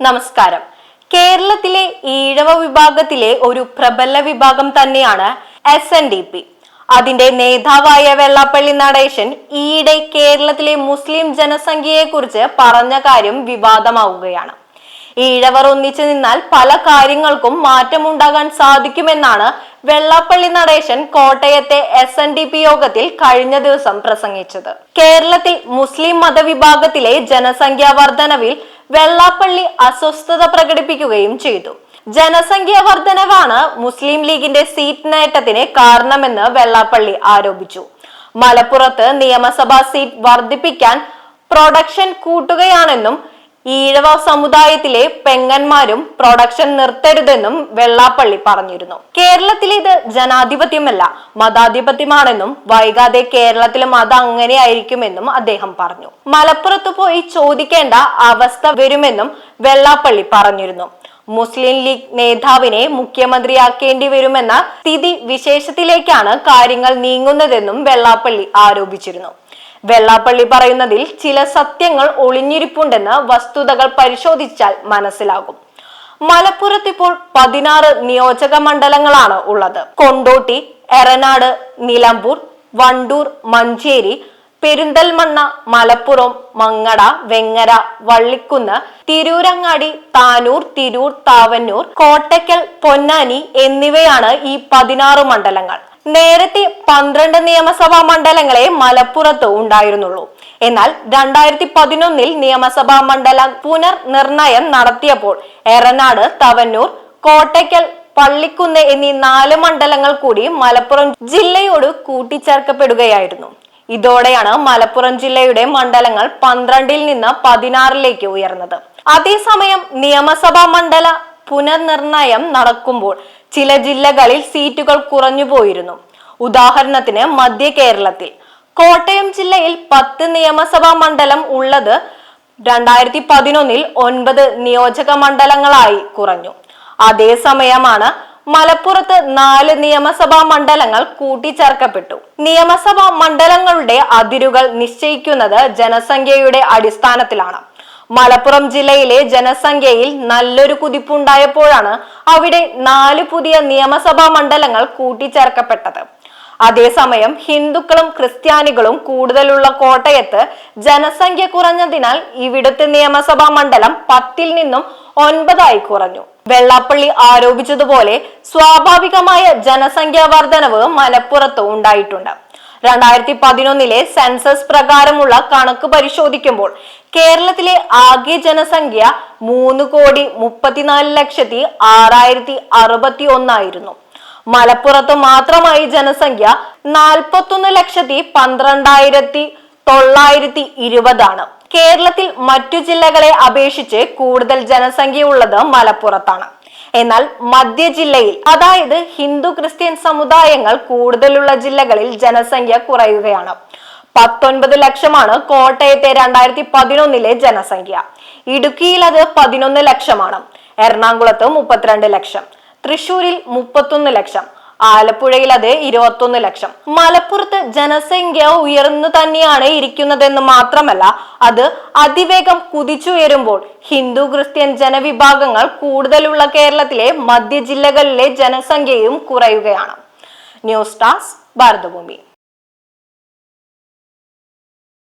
നമസ്കാരം. കേരളത്തിലെ ഈഴവ വിഭാഗത്തിലെ ഒരു പ്രബല വിഭാഗം തന്നെയാണ് എസ് എൻ ഡി പി അതിന്റെ നേതാവായ വെള്ളാപ്പള്ളി നടേശൻ ഈയിടെ കേരളത്തിലെ മുസ്ലിം ജനസംഖ്യയെക്കുറിച്ച് പറഞ്ഞ കാര്യം വിവാദമാവുകയാണ്. ഈഴവർ ഒന്നിച്ചു നിന്നാൽ പല കാര്യങ്ങൾക്കും മാറ്റമുണ്ടാകാൻ സാധിക്കുമെന്നാണ് വെള്ളാപ്പള്ളി നടേശൻ കോട്ടയത്തെ എസ് എൻ ഡി പി യോഗത്തിൽ കഴിഞ്ഞ ദിവസം പ്രസംഗിച്ചത്. കേരളത്തിൽ മുസ്ലിം മതവിഭാഗത്തിലെ ജനസംഖ്യാ വർധനവിൽ വെള്ളാപ്പള്ളി അസ്വസ്ഥത പ്രകടിപ്പിക്കുകയും ചെയ്തു. ജനസംഖ്യാ വർധനവാണ് മുസ്ലിം ലീഗിന്റെ സീറ്റ് നേട്ടത്തിന് കാരണമെന്ന് വെള്ളാപ്പള്ളി ആരോപിച്ചു. മലപ്പുറത്ത് നിയമസഭാ സീറ്റ് വർദ്ധിപ്പിക്കാൻ പ്രൊഡക്ഷൻ കൂട്ടുകയാണെന്നും ഈഴവ സമുദായത്തിലെ പെങ്ങന്മാരും പ്രൊഡക്ഷൻ നിർത്തരുതെന്നും വെള്ളാപ്പള്ളി പറഞ്ഞിരുന്നു. കേരളത്തിലേത് ജനാധിപത്യമല്ല മതാധിപത്യമാണെന്നും വൈകാതെ കേരളത്തിലും അത് അങ്ങനെയായിരിക്കുമെന്നും അദ്ദേഹം പറഞ്ഞു. മലപ്പുറത്ത് പോയി ചോദിക്കേണ്ട അവസ്ഥ വരുമെന്നും വെള്ളാപ്പള്ളി പറഞ്ഞിരുന്നു. മുസ്ലിം ലീഗ് നേതാവിനെ മുഖ്യമന്ത്രിയാക്കേണ്ടി വരുമെന്ന സ്ഥിതി വിശേഷത്തിലേക്കാണ് കാര്യങ്ങൾ നീങ്ങുന്നതെന്നും വെള്ളാപ്പള്ളി ആരോപിച്ചിരുന്നു. വെള്ളാപ്പള്ളി പറയുന്നതിൽ ചില സത്യങ്ങൾ ഒളിഞ്ഞിരിപ്പുണ്ടെന്ന് വസ്തുതകൾ പരിശോധിച്ചാൽ മനസ്സിലാകും. മലപ്പുറത്ത് ഇപ്പോൾ പതിനാറ് നിയോജക മണ്ഡലങ്ങളാണ് ഉള്ളത്. കൊണ്ടോട്ടി എറനാട് നിലമ്പൂർ വണ്ടൂർ മഞ്ചേരി പെരിന്തൽമണ്ണ മലപ്പുറം മങ്ങട വെങ്ങര വള്ളിക്കുന്ന് തിരൂരങ്ങാടി താനൂർ തിരൂർ താവന്നൂർ കോട്ടയ്ക്കൽ പൊന്നാനി എന്നിവയാണ് ഈ പതിനാറ് മണ്ഡലങ്ങൾ. നേരത്തെ പന്ത്രണ്ട് നിയമസഭാ മണ്ഡലങ്ങളെ മലപ്പുറത്ത് ഉണ്ടായിരുന്നുള്ളൂ. എന്നാൽ രണ്ടായിരത്തി പതിനൊന്നിൽ നിയമസഭാ മണ്ഡല പുനർനിർണയം നടത്തിയപ്പോൾ എറനാട് തവന്നൂർ കോട്ടയ്ക്കൽ പള്ളിക്കുന്ന് എന്നീ നാല് മണ്ഡലങ്ങൾ കൂടി മലപ്പുറം ജില്ലയോട് കൂട്ടിച്ചേർക്കപ്പെടുകയായിരുന്നു. ഇതോടെയാണ് മലപ്പുറം ജില്ലയുടെ മണ്ഡലങ്ങൾ പന്ത്രണ്ടിൽ നിന്ന് പതിനാറിലേക്ക് ഉയർന്നത്. അതേസമയം നിയമസഭാ മണ്ഡല പുനർനിർണയം നടക്കുമ്പോൾ ചില ജില്ലകളിൽ സീറ്റുകൾ കുറഞ്ഞു പോയിരുന്നു. ഉദാഹരണത്തിന് മധ്യ കേരളത്തിൽ. കോട്ടയം ജില്ലയിൽ പത്ത് നിയമസഭാ മണ്ഡലം ഉള്ളത് രണ്ടായിരത്തി പതിനൊന്നിൽ ഒൻപത് നിയോജക മണ്ഡലങ്ങളായി കുറഞ്ഞു. അതേസമയമാണ് മലപ്പുറത്ത് നാല് നിയമസഭാ മണ്ഡലങ്ങൾ കൂട്ടിച്ചേർക്കപ്പെട്ടു. നിയമസഭാ മണ്ഡലങ്ങളുടെ അതിരുകൾ നിശ്ചയിക്കുന്നത് ജനസംഖ്യയുടെ അടിസ്ഥാനത്തിലാണ്. മലപ്പുറം ജില്ലയിലെ ജനസംഖ്യയിൽ നല്ലൊരു കുതിപ്പുണ്ടായപ്പോഴാണ് അവിടെ നാല് പുതിയ നിയമസഭാ മണ്ഡലങ്ങൾ കൂട്ടിച്ചേർക്കപ്പെട്ടത്. അതേസമയം ഹിന്ദുക്കളും ക്രിസ്ത്യാനികളും കൂടുതലുള്ള കോട്ടയത്ത് ജനസംഖ്യ കുറഞ്ഞതിനാൽ ഇവിടുത്തെ നിയമസഭാ മണ്ഡലം പത്തിൽ നിന്നും ഒൻപതായി കുറഞ്ഞു. വെള്ളാപ്പള്ളി ആരോപിച്ചതുപോലെ സ്വാഭാവികമായ ജനസംഖ്യാ വർധനവ് മലപ്പുറത്ത് ഉണ്ടായിട്ടുണ്ട്. രണ്ടായിരത്തി പതിനൊന്നിലെ സെൻസസ് പ്രകാരമുള്ള കണക്ക് പരിശോധിക്കുമ്പോൾ കേരളത്തിലെ ആകെ ജനസംഖ്യ മൂന്ന് കോടി മുപ്പത്തിനാല് ലക്ഷത്തി ആറായിരത്തി അറുപത്തി ഒന്നായിരുന്നു മലപ്പുറത്ത് മാത്രമായി ജനസംഖ്യ നാൽപ്പത്തൊന്ന് ലക്ഷത്തി പന്ത്രണ്ടായിരത്തി തൊള്ളായിരത്തി ഇരുപതാണ്. കേരളത്തിൽ മറ്റു ജില്ലകളെ അപേക്ഷിച്ച് കൂടുതൽ ജനസംഖ്യ ഉള്ളത് മലപ്പുറത്താണ്. എന്നാൽ മധ്യ ജില്ലയിൽ അതായത് ഹിന്ദു ക്രിസ്ത്യൻ സമുദായങ്ങൾ കൂടുതലുള്ള ജില്ലകളിൽ ജനസംഖ്യ കുറയുകയാണ്. പത്തൊൻപത് ലക്ഷമാണ് കോട്ടയത്തെ രണ്ടായിരത്തി പതിനൊന്നിലെ ജനസംഖ്യ. ഇടുക്കിയിൽ അത് പതിനൊന്ന് ലക്ഷമാണ്. എറണാകുളത്ത് മുപ്പത്തിരണ്ട് ലക്ഷം. തൃശൂരിൽ മുപ്പത്തൊന്ന് ലക്ഷം. ആലപ്പുഴയിൽ അത് ഇരുപത്തൊന്ന് ലക്ഷം. മലപ്പുറത്ത് ജനസംഖ്യ ഉയർന്നു തന്നെയാണ് ഇരിക്കുന്നതെന്ന് മാത്രമല്ല അത് അതിവേഗം കുതിച്ചുയരുമ്പോൾ ഹിന്ദു ക്രിസ്ത്യൻ ജനവിഭാഗങ്ങൾ കൂടുതലുള്ള കേരളത്തിലെ മധ്യ ജില്ലകളിലെ ജനസംഖ്യയും കുറയുകയാണ്. ന്യൂസ് ടാസ് ഭാരതഭൂമി.